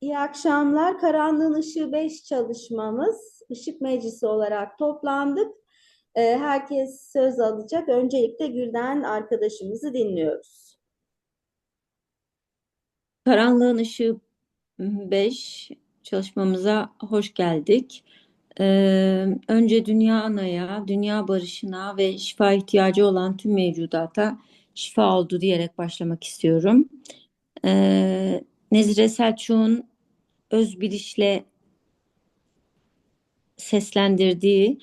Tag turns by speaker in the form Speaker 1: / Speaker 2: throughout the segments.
Speaker 1: İyi akşamlar. Karanlığın Işığı 5 çalışmamız Işık Meclisi olarak toplandık. Ee, herkes söz alacak. Öncelikle Gülden arkadaşımızı dinliyoruz.
Speaker 2: Karanlığın Işığı 5 çalışmamıza hoş geldik. Ee, önce dünya anaya, dünya barışına ve şifa ihtiyacı olan tüm mevcudata şifa oldu diyerek başlamak istiyorum. Ee, Nezire Selçuk'un özbilişle seslendirdiği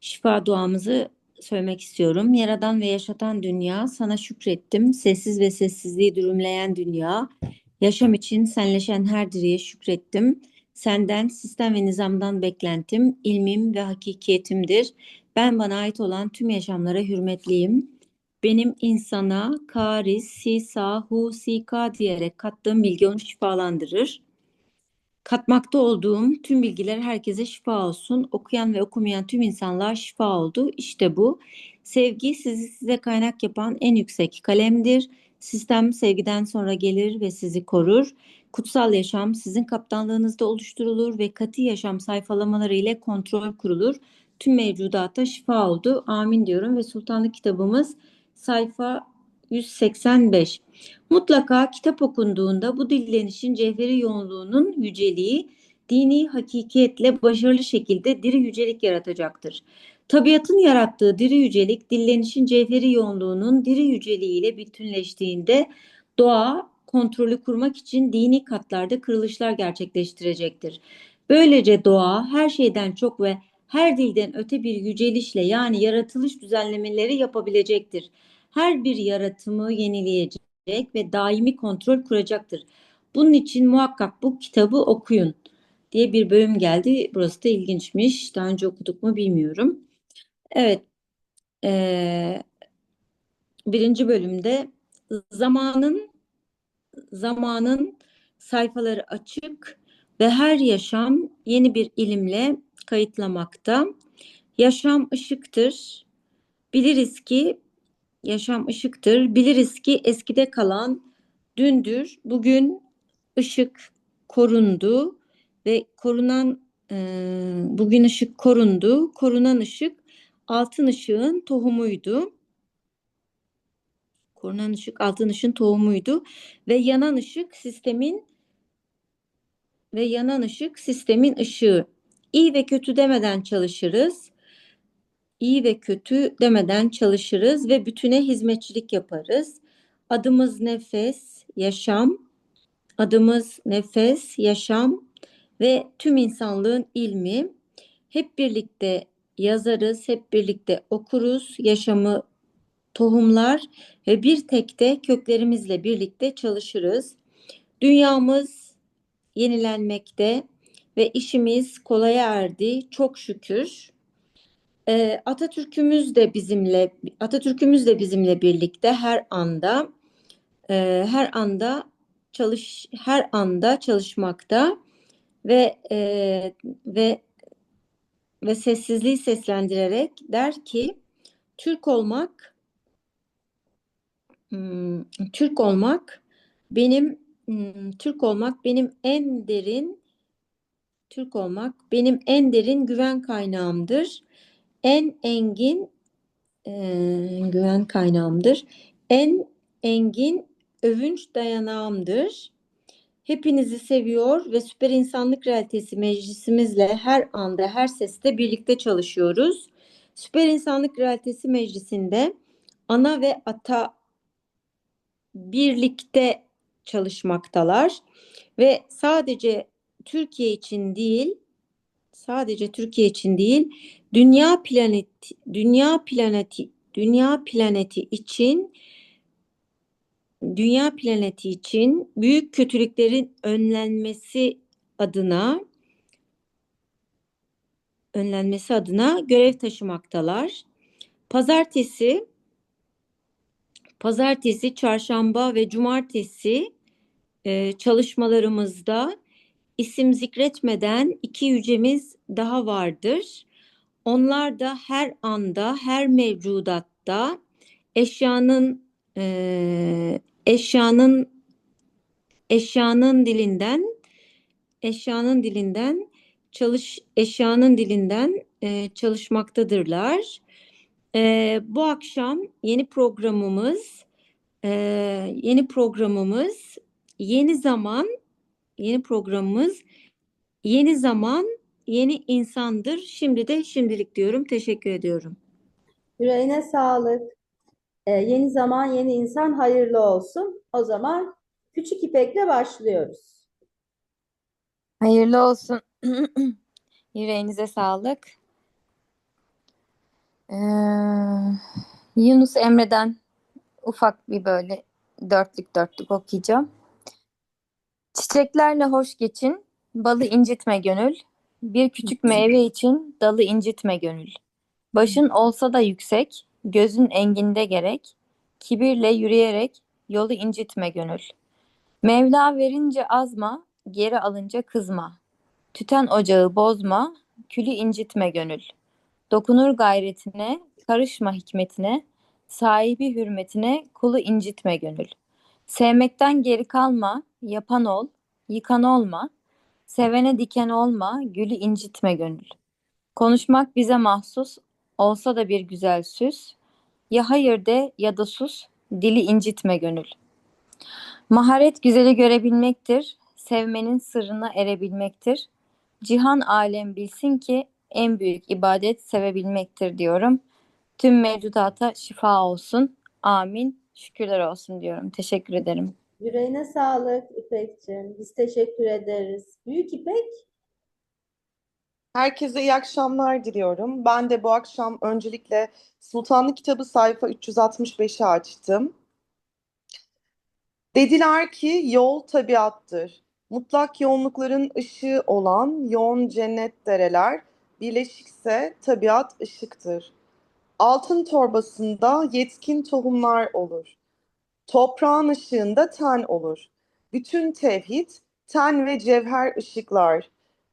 Speaker 2: şifa duamızı söylemek istiyorum. Yaradan ve yaşatan dünya, sana şükrettim. Sessiz ve sessizliği dürümleyen dünya, yaşam için senleşen her direğe şükrettim. Senden, sistem ve nizamdan beklentim, ilmim ve hakikiyetimdir. Ben bana ait olan tüm yaşamlara hürmetliyim. Benim insana, karis, sisa, hu, sika diyerek kattığım bilgi onu şifalandırır. Katmakta olduğum tüm bilgiler herkese şifa olsun. Okuyan ve okumayan tüm insanlığa şifa oldu. İşte bu. Sevgi sizi size kaynak yapan en yüksek kalemdir. Sistem sevgiden sonra gelir ve sizi korur. Kutsal yaşam sizin kaptanlığınızda oluşturulur ve katı yaşam sayfalamaları ile kontrol kurulur. Tüm mevcudata şifa oldu. Amin diyorum ve sultanlık kitabımız sayfa 185. Mutlaka kitap okunduğunda bu dillenişin cevheri yoğunluğunun yüceliği dini hakikiyetle başarılı şekilde diri yücelik yaratacaktır. Tabiatın yarattığı diri yücelik dillenişin cevheri yoğunluğunun diri yüceliğiyle bütünleştiğinde doğa kontrolü kurmak için dini katlarda kırılışlar gerçekleştirecektir. Böylece doğa her şeyden çok ve her dilden öte bir yücelişle yani yaratılış düzenlemeleri yapabilecektir her bir yaratımı yenileyecek ve daimi kontrol kuracaktır. Bunun için muhakkak bu kitabı okuyun diye bir bölüm geldi. Burası da ilginçmiş. Daha önce okuduk mu bilmiyorum. Evet. Ee, birinci bölümde zamanın zamanın sayfaları açık ve her yaşam yeni bir ilimle kayıtlamakta. Yaşam ışıktır. Biliriz ki yaşam ışıktır. Biliriz ki eskide kalan dündür. Bugün ışık korundu ve korunan e, bugün ışık korundu. Korunan ışık altın ışığın tohumuydu. Korunan ışık altın ışığın tohumuydu ve yanan ışık sistemin ve yanan ışık sistemin ışığı. İyi ve kötü demeden çalışırız iyi ve kötü demeden çalışırız ve bütüne hizmetçilik yaparız. Adımız nefes, yaşam. Adımız nefes, yaşam ve tüm insanlığın ilmi. Hep birlikte yazarız, hep birlikte okuruz, yaşamı tohumlar ve bir tek de köklerimizle birlikte çalışırız. Dünyamız yenilenmekte ve işimiz kolaya erdi çok şükür. Ee, Atatürk'ümüz de bizimle Atatürk'ümüz de bizimle birlikte her anda e, her anda çalış her anda çalışmakta ve e, ve ve sessizliği seslendirerek der ki Türk olmak hmm, Türk olmak benim hmm, Türk olmak benim en derin Türk olmak benim en derin güven kaynağımdır en engin e, güven kaynağımdır. En engin övünç dayanağımdır. Hepinizi seviyor ve Süper İnsanlık Realitesi Meclisimizle her anda, her seste birlikte çalışıyoruz. Süper İnsanlık Realitesi Meclisi'nde ana ve ata birlikte çalışmaktalar ve sadece Türkiye için değil, sadece Türkiye için değil, dünya planeti dünya planeti dünya planeti için dünya planeti için büyük kötülüklerin önlenmesi adına önlenmesi adına görev taşımaktalar. Pazartesi pazartesi, çarşamba ve cumartesi e, çalışmalarımızda isim zikretmeden iki yücemiz daha vardır. Onlar da her anda, her mevcudatta eşyanın e, eşyanın eşyanın dilinden eşyanın dilinden çalış eşyanın dilinden e, çalışmaktadırlar. E, bu akşam yeni programımız e, yeni programımız yeni zaman yeni programımız yeni zaman yeni insandır. Şimdi de şimdilik diyorum. Teşekkür ediyorum.
Speaker 1: Yüreğine sağlık. Ee, yeni zaman, yeni insan hayırlı olsun. O zaman Küçük İpek'le başlıyoruz.
Speaker 3: Hayırlı olsun. Yüreğinize sağlık. Ee, Yunus Emre'den ufak bir böyle dörtlük dörtlük okuyacağım. Çiçeklerle hoş geçin, balı incitme gönül. Bir küçük meyve için dalı incitme gönül. Başın olsa da yüksek, gözün enginde gerek. Kibirle yürüyerek yolu incitme gönül. Mevla verince azma, geri alınca kızma. Tüten ocağı bozma, külü incitme gönül. Dokunur gayretine, karışma hikmetine, sahibi hürmetine kulu incitme gönül. Sevmekten geri kalma, yapan ol, yıkan olma. Sevene diken olma, gülü incitme gönül. Konuşmak bize mahsus, olsa da bir güzel süs. Ya hayır de ya da sus, dili incitme gönül. Maharet güzeli görebilmektir, sevmenin sırrına erebilmektir. Cihan alem bilsin ki en büyük ibadet sevebilmektir diyorum. Tüm mevcudata şifa olsun. Amin. Şükürler olsun diyorum. Teşekkür ederim.
Speaker 1: Yüreğine sağlık İpek'ciğim. Biz teşekkür ederiz. Büyük İpek,
Speaker 4: Herkese iyi akşamlar diliyorum. Ben de bu akşam öncelikle Sultanlık kitabı sayfa 365'i açtım. Dediler ki yol tabiattır. Mutlak yoğunlukların ışığı olan yoğun cennet dereler, birleşikse tabiat ışıktır. Altın torbasında yetkin tohumlar olur. Toprağın ışığında ten olur. Bütün tevhid, ten ve cevher ışıklar.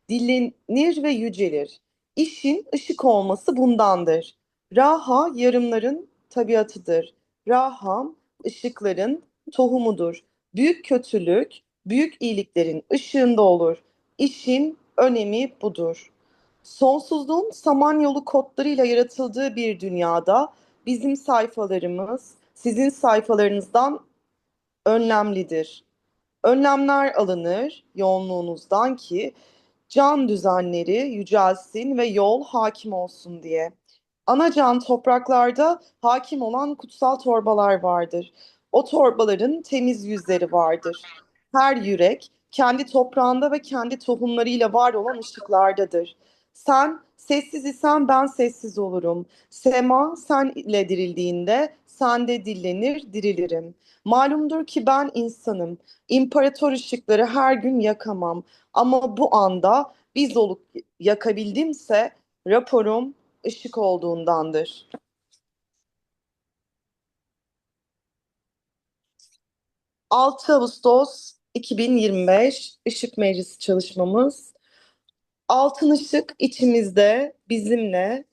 Speaker 4: Dillenir ve yücelir. İşin ışık olması bundandır. Raha yarımların tabiatıdır. Raham ışıkların tohumudur. Büyük kötülük, büyük iyiliklerin ışığında olur. İşin önemi budur. Sonsuzluğun samanyolu kodlarıyla yaratıldığı bir dünyada bizim sayfalarımız sizin sayfalarınızdan önlemlidir. Önlemler alınır yoğunluğunuzdan ki can düzenleri yücelsin ve yol hakim olsun diye. Anacan topraklarda hakim olan kutsal torbalar vardır. O torbaların temiz yüzleri vardır. Her yürek kendi toprağında ve kendi tohumlarıyla var olan ışıklardadır. Sen sessiz isen ben sessiz olurum. Sema sen ile dirildiğinde sende dillenir dirilirim. Malumdur ki ben insanım. İmparator ışıkları her gün yakamam. Ama bu anda biz olup yakabildimse raporum ışık olduğundandır. ...6 Ağustos 2025 Işık Meclisi çalışmamız. Altın ışık içimizde, bizimle,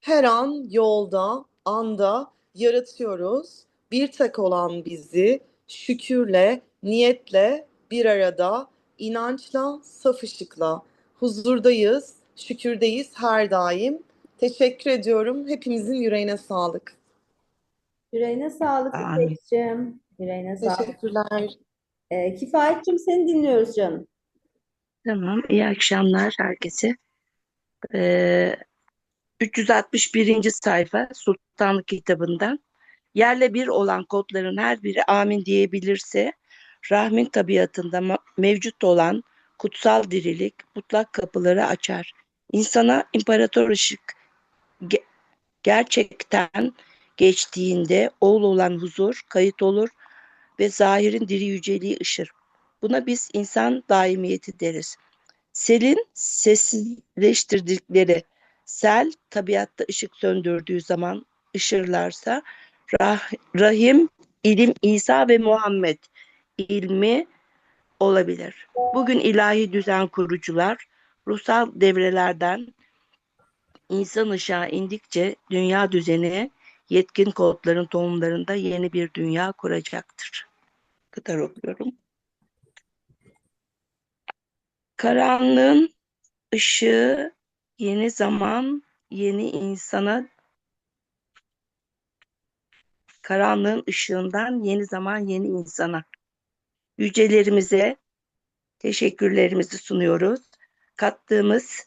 Speaker 4: her an yolda, anda yaratıyoruz. Bir tek olan bizi şükürle, niyetle bir arada, inançla, saf ışıkla huzurdayız, şükürdeyiz her daim. Teşekkür ediyorum. Hepimizin yüreğine sağlık.
Speaker 1: yüreğine sağlık
Speaker 5: Amin.
Speaker 1: İpek'ciğim. Yüreğine sağlık.
Speaker 4: Teşekkürler.
Speaker 1: Ee, Kifayet'cim seni dinliyoruz canım.
Speaker 5: Tamam, iyi akşamlar herkese. Ee, 361. sayfa Sultanlık kitabından yerle bir olan kodların her biri amin diyebilirse rahmin tabiatında mevcut olan kutsal dirilik mutlak kapıları açar. İnsana imparator ışık ge- gerçekten geçtiğinde oğul olan huzur kayıt olur ve zahirin diri yüceliği ışır. Buna biz insan daimiyeti deriz. Selin sessizleştirdikleri sel tabiatta ışık söndürdüğü zaman ışırlarsa rah- rahim, ilim, İsa ve Muhammed ilmi olabilir. Bugün ilahi düzen kurucular ruhsal devrelerden insan ışığa indikçe dünya düzeni yetkin kodların tohumlarında yeni bir dünya kuracaktır. Kadar okuyorum. Karanlığın ışığı yeni zaman, yeni insana karanlığın ışığından yeni zaman, yeni insana. Yücelerimize teşekkürlerimizi sunuyoruz. Kattığımız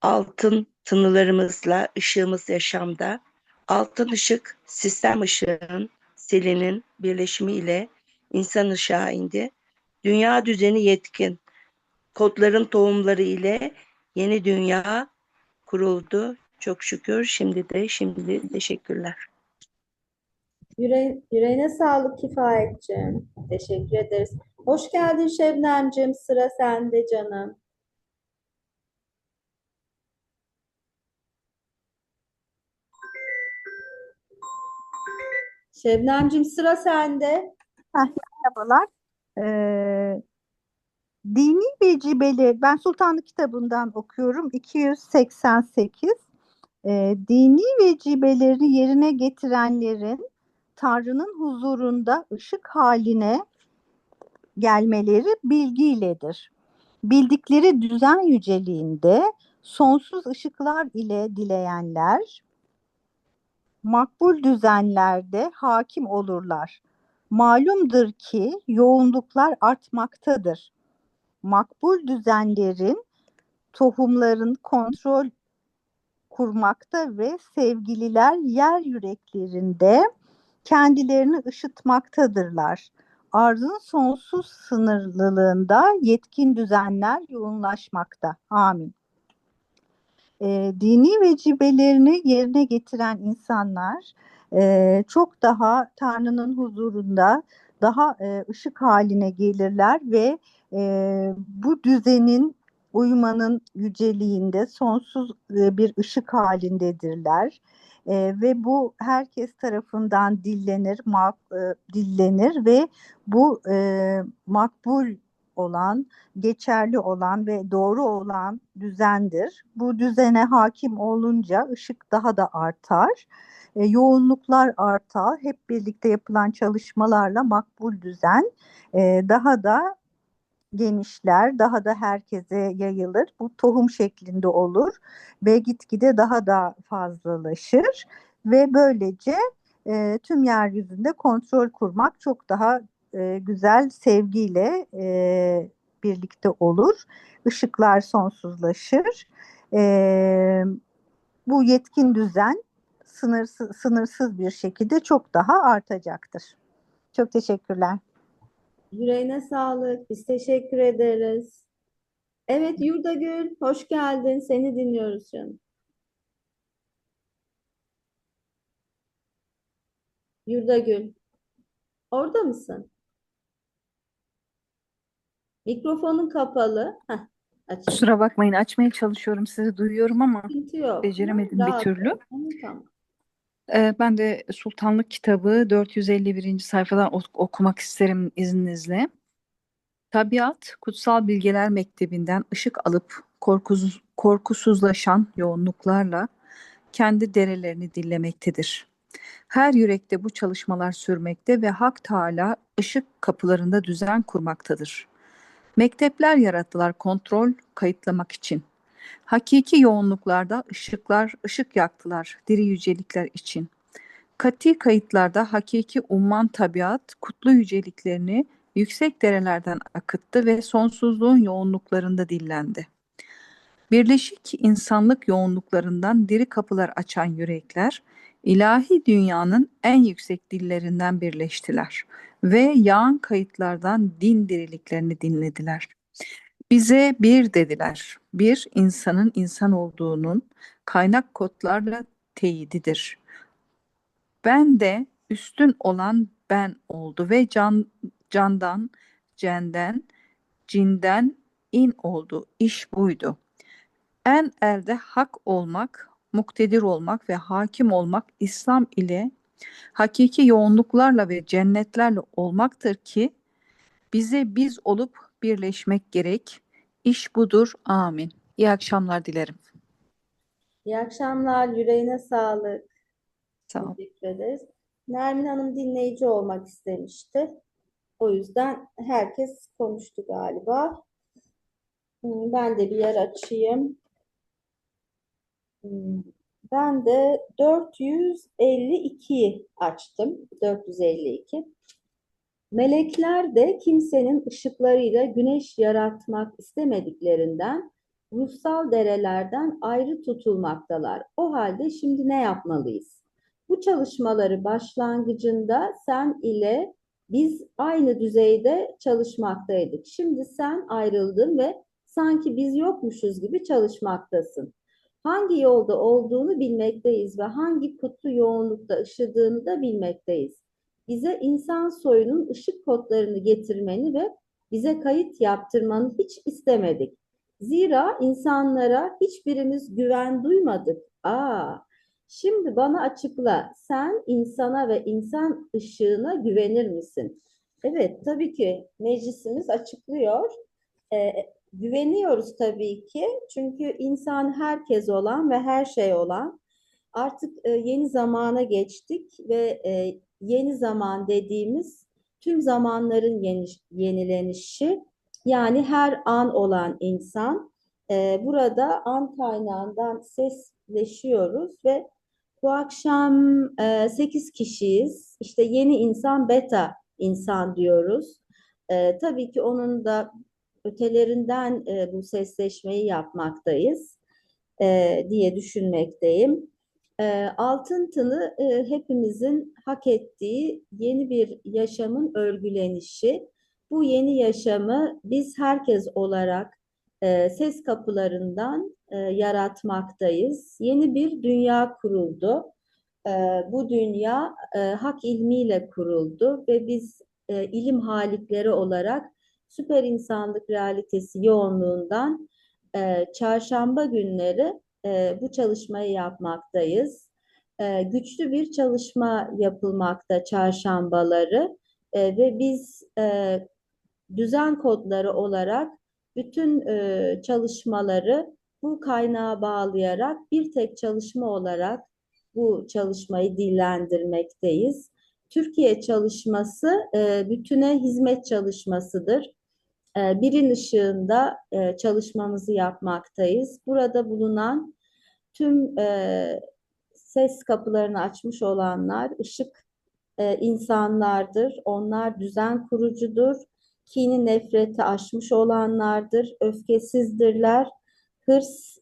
Speaker 5: altın tınılarımızla ışığımız yaşamda. Altın ışık sistem ışığın, selinin birleşimi ile insan ışığa indi. Dünya düzeni yetkin. Kodların tohumları ile yeni dünya kuruldu. Çok şükür. Şimdi de şimdi teşekkürler.
Speaker 1: Yüre yüreğine sağlık Kifayetciğim. Teşekkür ederiz. Hoş geldin Şebnemciğim. Sıra sende canım. Şebnemciğim sıra sende.
Speaker 6: Merhabalar. Ee, Dini Vecibeleri, ben Sultanlık kitabından okuyorum. 288. Ee, dini vecibeleri yerine getirenlerin Tanrı'nın huzurunda ışık haline gelmeleri bilgiyledir. Bildikleri düzen yüceliğinde sonsuz ışıklar ile dileyenler makbul düzenlerde hakim olurlar. Malumdur ki yoğunluklar artmaktadır. Makbul düzenlerin tohumların kontrol kurmakta ve sevgililer yer yüreklerinde kendilerini ışıtmaktadırlar. Arzın sonsuz sınırlılığında yetkin düzenler yoğunlaşmakta. Amin. Ee, dini vecibelerini yerine getiren insanlar e, çok daha Tanrı'nın huzurunda daha e, ışık haline gelirler ve e, bu düzenin uyumanın yüceliğinde sonsuz e, bir ışık halindedirler. E, ve bu herkes tarafından dillenir, mak, e, dillenir ve bu e, makbul olan, geçerli olan ve doğru olan düzendir. Bu düzene hakim olunca ışık daha da artar, e, yoğunluklar artar. Hep birlikte yapılan çalışmalarla makbul düzen e, daha da genişler, daha da herkese yayılır. Bu tohum şeklinde olur ve gitgide daha da fazlalaşır ve böylece e, tüm yeryüzünde kontrol kurmak çok daha e, güzel sevgiyle e, birlikte olur. Işıklar sonsuzlaşır. E, bu yetkin düzen sınırsız, sınırsız bir şekilde çok daha artacaktır. Çok teşekkürler.
Speaker 1: Yüreğine sağlık. Biz teşekkür ederiz. Evet Yurdagül, hoş geldin. Seni dinliyoruz canım. Yurdagül, orada mısın? Mikrofonun kapalı. Heh.
Speaker 7: Kusura bakmayın açmaya çalışıyorum sizi duyuyorum ama
Speaker 1: Sıkıntı yok.
Speaker 7: beceremedim bir
Speaker 1: Rahat
Speaker 7: türlü.
Speaker 1: Tamam.
Speaker 7: Ben de Sultanlık kitabı 451. sayfadan ok- okumak isterim izninizle. Tabiat, kutsal bilgeler mektebinden ışık alıp korkusuz, korkusuzlaşan yoğunluklarla kendi derelerini dinlemektedir. Her yürekte bu çalışmalar sürmekte ve Hak Teâlâ ışık kapılarında düzen kurmaktadır. Mektepler yarattılar kontrol, kayıtlamak için. Hakiki yoğunluklarda ışıklar, ışık yaktılar diri yücelikler için. Kati kayıtlarda hakiki umman tabiat kutlu yüceliklerini yüksek derelerden akıttı ve sonsuzluğun yoğunluklarında dillendi. Birleşik insanlık yoğunluklarından diri kapılar açan yürekler, ilahi dünyanın en yüksek dillerinden birleştiler ve yağan kayıtlardan din diriliklerini dinlediler. Bize bir dediler. Bir insanın insan olduğunun kaynak kodlarla teyididir. Ben de üstün olan ben oldu ve can candan, cenden, cinden in oldu. İş buydu. En elde hak olmak, muktedir olmak ve hakim olmak İslam ile hakiki yoğunluklarla ve cennetlerle olmaktır ki bize biz olup birleşmek gerek. İş budur. Amin. İyi akşamlar dilerim.
Speaker 1: İyi akşamlar. Yüreğine sağlık.
Speaker 7: Sağ olun.
Speaker 1: Teşekkür ederiz. Nermin Hanım dinleyici olmak istemişti. O yüzden herkes konuştu galiba. Hmm, Ben de bir yer açayım. Hmm, Ben de 452 açtım. 452. Melekler de kimsenin ışıklarıyla güneş yaratmak istemediklerinden ruhsal derelerden ayrı tutulmaktalar. O halde şimdi ne yapmalıyız? Bu çalışmaları başlangıcında sen ile biz aynı düzeyde çalışmaktaydık. Şimdi sen ayrıldın ve sanki biz yokmuşuz gibi çalışmaktasın. Hangi yolda olduğunu bilmekteyiz ve hangi kutlu yoğunlukta ışıdığını da bilmekteyiz. Bize insan soyunun ışık kodlarını getirmeni ve bize kayıt yaptırmanı hiç istemedik. Zira insanlara hiçbirimiz güven duymadık. Aa, şimdi bana açıkla. Sen insana ve insan ışığına güvenir misin? Evet, tabii ki meclisimiz açıklıyor. Ee, güveniyoruz tabii ki. Çünkü insan herkes olan ve her şey olan. Artık e, yeni zamana geçtik ve e, yeni zaman dediğimiz tüm zamanların yeni, yenilenişi yani her an olan insan. E, burada an kaynağından sesleşiyoruz ve bu akşam e, 8 kişiyiz. İşte yeni insan beta insan diyoruz. E, tabii ki onun da ötelerinden e, bu sesleşmeyi yapmaktayız e, diye düşünmekteyim. E, altın tını e, hepimizin hak ettiği yeni bir yaşamın örgülenişi. Bu yeni yaşamı biz herkes olarak e, ses kapılarından e, yaratmaktayız. Yeni bir dünya kuruldu. Bu dünya hak ilmiyle kuruldu ve biz ilim halikleri olarak süper insanlık realitesi yoğunluğundan çarşamba günleri e, bu çalışmayı yapmaktayız. E, güçlü bir çalışma yapılmakta çarşambaları E, ve biz e, düzen kodları olarak bütün e, çalışmaları bu kaynağa bağlayarak bir tek çalışma olarak bu çalışmayı dillendirmekteyiz. Türkiye çalışması e, bütüne hizmet çalışmasıdır. E, birin ışığında e, çalışmamızı yapmaktayız. Burada bulunan tüm e, ses kapılarını açmış olanlar ışık e, insanlardır. Onlar düzen kurucudur. Kini nefreti aşmış olanlardır. Öfkesizdirler. Hırs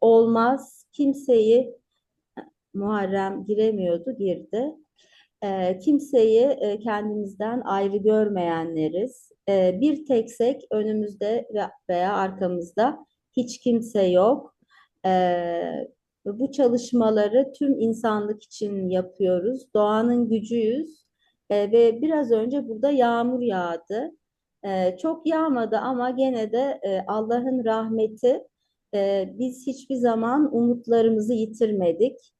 Speaker 1: olmaz. Kimseyi Muharrem giremiyordu, girdi. E, kimseyi e, kendimizden ayrı görmeyenleriz. E, bir teksek önümüzde ve- veya arkamızda hiç kimse yok. E, ve bu çalışmaları tüm insanlık için yapıyoruz. Doğanın gücüyüz. Ve biraz önce burada yağmur yağdı. Çok yağmadı ama gene de e, Allah'ın rahmeti. E, biz hiçbir zaman umutlarımızı yitirmedik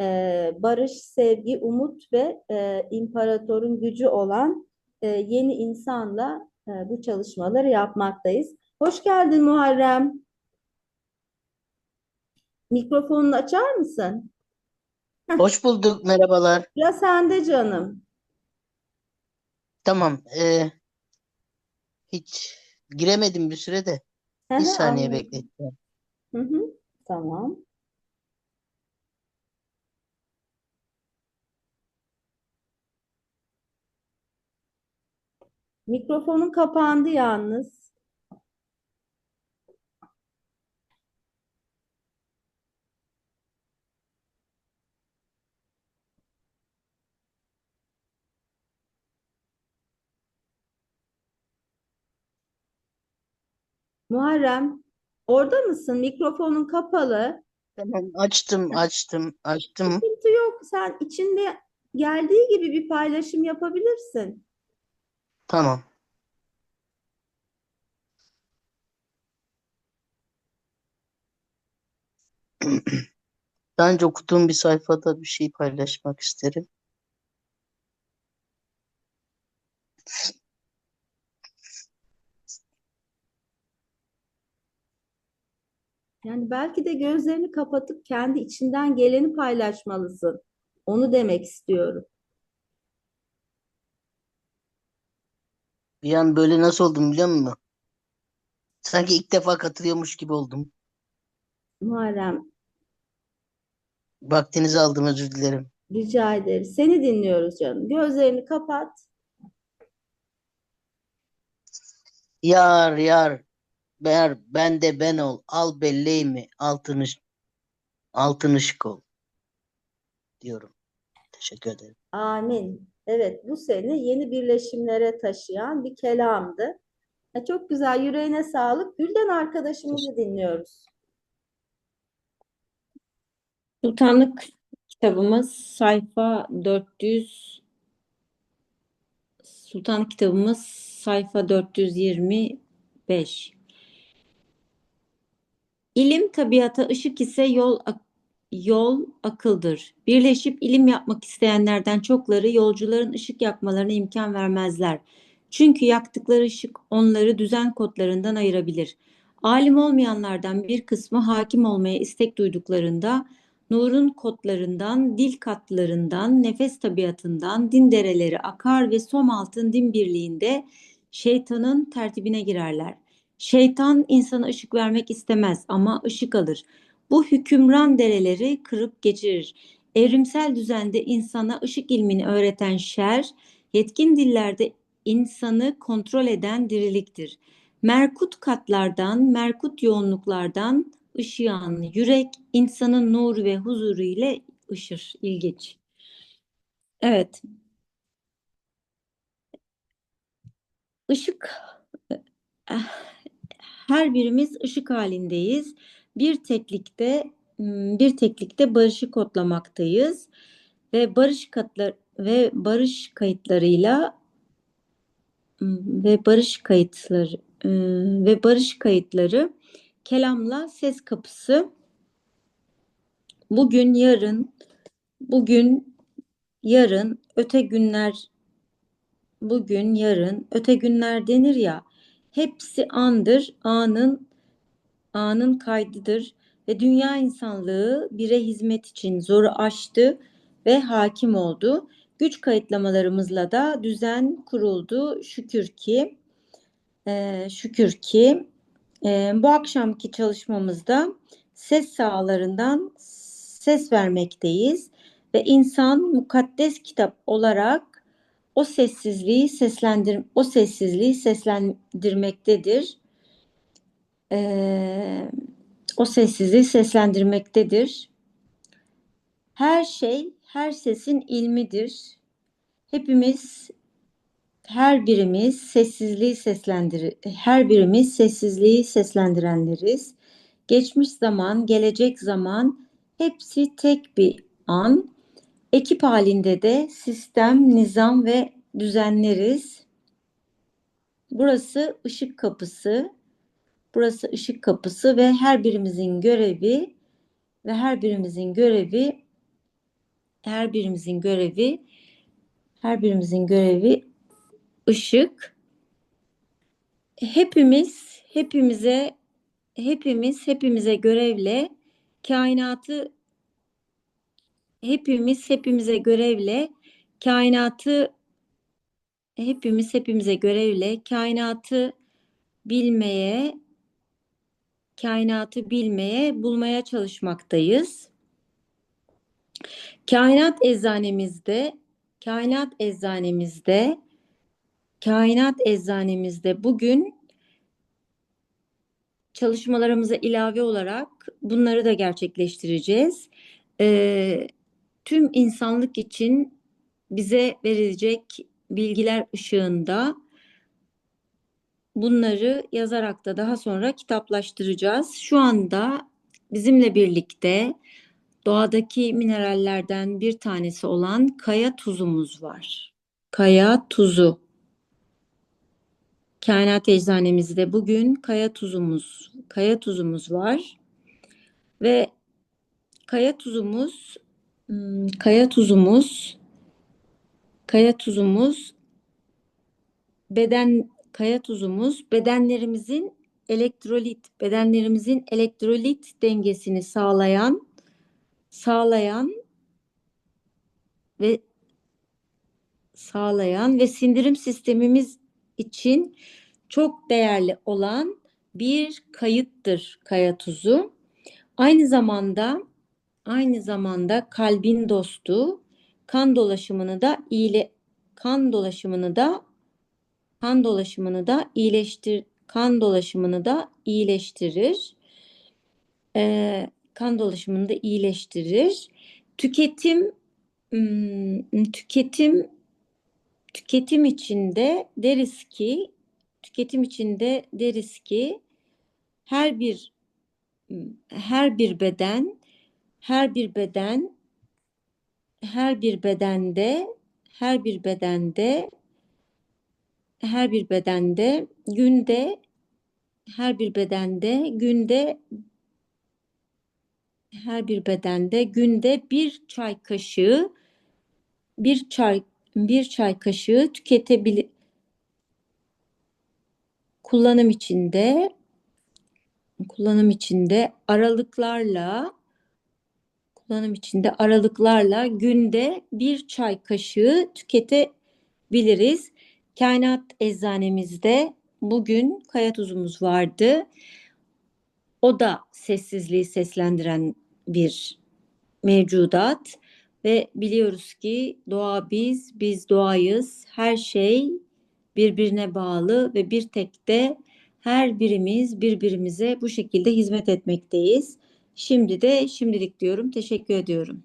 Speaker 1: e, barış, sevgi, umut ve e, imparatorun gücü olan e, yeni insanla e, bu çalışmaları yapmaktayız. Hoş geldin Muharrem. Mikrofonunu açar mısın?
Speaker 8: Hoş bulduk, merhabalar.
Speaker 1: Ya sende canım.
Speaker 8: Tamam, e, hiç giremedim bir sürede. Bir saniye bekleteceğim.
Speaker 1: Hı hı, tamam. Mikrofonun kapandı yalnız. Muharrem, orada mısın? Mikrofonun kapalı.
Speaker 8: Tamam, açtım, açtım, açtım.
Speaker 1: Sıkıntı yok. Sen içinde geldiği gibi bir paylaşım yapabilirsin.
Speaker 8: Tamam. Daha önce okuduğum bir sayfada bir şey paylaşmak isterim.
Speaker 1: Yani belki de gözlerini kapatıp kendi içinden geleni paylaşmalısın. Onu demek istiyorum.
Speaker 8: Bir an böyle nasıl oldum biliyor musun? Sanki ilk defa katılıyormuş gibi oldum.
Speaker 1: Muharrem
Speaker 8: Vaktinizi aldım özür dilerim.
Speaker 1: rica ederiz. Seni dinliyoruz canım. Gözlerini kapat.
Speaker 8: Yar yar ber ben de ben ol al belleğimi altın ış- altın ışık ol diyorum. Teşekkür ederim.
Speaker 1: Amin. Evet, bu seni yeni birleşimlere taşıyan bir kelamdı. Ya çok güzel, yüreğine sağlık. Gülden arkadaşımızı dinliyoruz.
Speaker 2: Sultanlık kitabımız sayfa 400 Sultanlık kitabımız sayfa 425 İlim tabiata ışık ise yol ak- yol akıldır. Birleşip ilim yapmak isteyenlerden çokları yolcuların ışık yakmalarına imkan vermezler. Çünkü yaktıkları ışık onları düzen kodlarından ayırabilir. Alim olmayanlardan bir kısmı hakim olmaya istek duyduklarında nurun kodlarından, dil katlarından, nefes tabiatından, din dereleri akar ve som altın din birliğinde şeytanın tertibine girerler. Şeytan insana ışık vermek istemez ama ışık alır. Bu hükümran dereleri kırıp geçirir. Evrimsel düzende insana ışık ilmini öğreten şer, yetkin dillerde insanı kontrol eden diriliktir. Merkut katlardan, merkut yoğunluklardan ışıyan yürek insanın nuru ve huzuru ile ışır. İlginç. Evet. Işık eh, her birimiz ışık halindeyiz. Bir teklikte bir teklikte barışı kodlamaktayız ve barış katlar ve barış kayıtlarıyla ve barış kayıtları ve barış kayıtları kelamla ses kapısı. Bugün yarın bugün yarın öte günler bugün yarın öte günler denir ya hepsi andır anın anın kaydıdır ve dünya insanlığı bire hizmet için zoru aştı ve hakim oldu. Güç kayıtlamalarımızla da düzen kuruldu. Şükür ki eee, şükür ki eee, bu akşamki çalışmamızda ses sahalarından ses vermekteyiz ve insan mukaddes kitap olarak o sessizliği seslendir o sessizliği seslendirmektedir. Eee, o sessizliği seslendirmektedir. Her şey, her sesin ilmidir. Hepimiz, her birimiz sessizliği seslendir, her birimiz sessizliği seslendirenleriz. Geçmiş zaman, gelecek zaman hepsi tek bir an. Ekip halinde de sistem, nizam ve düzenleriz. Burası ışık kapısı. Burası ışık kapısı ve her birimizin görevi ve her birimizin görevi her birimizin görevi her birimizin görevi ışık. Hepimiz hepimize hepimiz hepimize görevle kainatı hepimiz hepimize görevle kainatı hepimiz hepimize görevle kainatı bilmeye kainatı bilmeye, bulmaya çalışmaktayız. Kainat eczanemizde, kainat eczanemizde, kainat eczanemizde bugün çalışmalarımıza ilave olarak bunları da gerçekleştireceğiz. Ee, tüm insanlık için bize verilecek bilgiler ışığında bunları yazarak da daha sonra kitaplaştıracağız. Şu anda bizimle birlikte doğadaki minerallerden bir tanesi olan kaya tuzumuz var. Kaya tuzu. Kainat eczanemizde bugün kaya tuzumuz, kaya tuzumuz var. Ve kaya tuzumuz, hmm, kaya tuzumuz, kaya tuzumuz beden kaya tuzumuz bedenlerimizin elektrolit, bedenlerimizin elektrolit dengesini sağlayan sağlayan ve sağlayan ve sindirim sistemimiz için çok değerli olan bir kayıttır kaya tuzu. Aynı zamanda aynı zamanda kalbin dostu, kan dolaşımını da iyile kan dolaşımını da kan dolaşımını da iyileştir kan dolaşımını da iyileştirir. Ee, kan dolaşımını da iyileştirir. Tüketim hmm, tüketim tüketim içinde deriz ki tüketim içinde deriz ki her bir her bir beden her bir beden her bir bedende her bir bedende her bir bedende günde her bir bedende günde her bir bedende günde bir çay kaşığı bir çay bir çay kaşığı tüketebilir kullanım içinde kullanım içinde aralıklarla kullanım içinde aralıklarla günde bir çay kaşığı tüketebiliriz. Kainat eczanemizde bugün kaya tuzumuz vardı. O da sessizliği seslendiren bir mevcudat ve biliyoruz ki doğa biz, biz doğayız. Her şey birbirine bağlı ve bir tek de her birimiz birbirimize bu şekilde hizmet etmekteyiz. Şimdi de şimdilik diyorum. Teşekkür ediyorum.